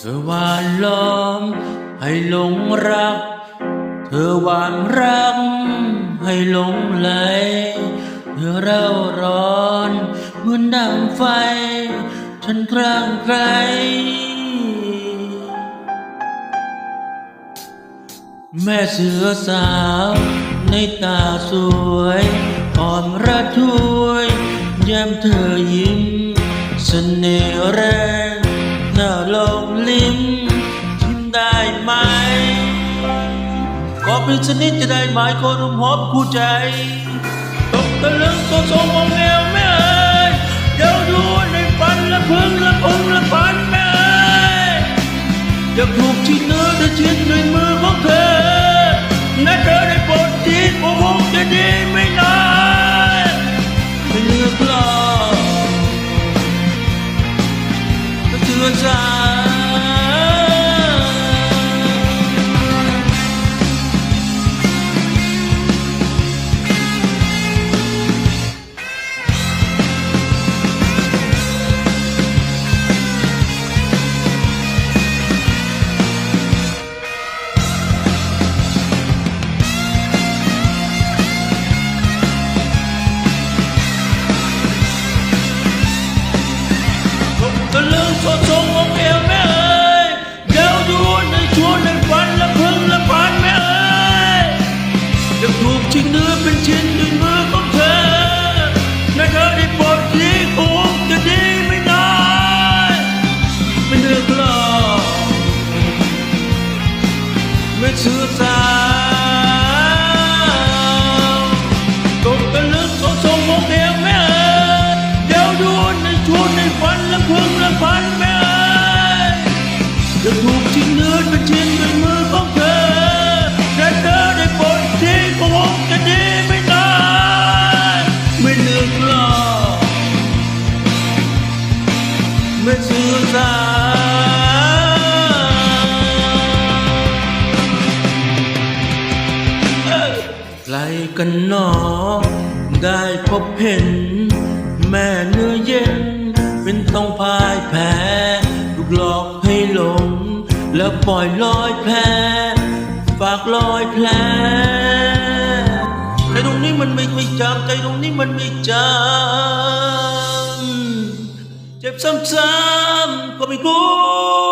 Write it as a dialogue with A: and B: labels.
A: เธอหวานล้อมให้หลงรัก เธอหวานรัก ให้หลงไหล เธอเร่าร้อนเหมือนดังไฟ ฉันคลั่งไคล้แม่เสือสาวในตาสวยอ่อนระทวยแย้มเธอยิ้มเสน่ห์แรง ป็นชนิดจะได้หมายคนรุมหอบคู่ใจตกตะลึงตัวทรงมองแงวแม่เอ้ยเดี๋ยวดูในฝันละพึงละพุงละพันแม่เอ้ยอยากถูกที่เนื้อและชิ้นด้วยมือของเธอและเธอได้โปรดทีโอ้โหจะดีไม่นานไม่เลือกหรอกเชื่อใจ ไม่เชื่อสาวตกตะลึงโซทรงองเอวแม่เอ้ยเดี๋ยวดูในชวนในฝันละพึงละพั กันหนอ ได้พบเห็น แม่เนื้อเย็น เป็นต้องพ่ายแพ้ถูกหลอกให้หลง แล้วปล่อยลอยแพฝากลอยแผลใจตรงนี้มันไม่ไม่จำใจตรงนี้มันไม่จำเจ็บซ้ำๆก็ไม่กลัว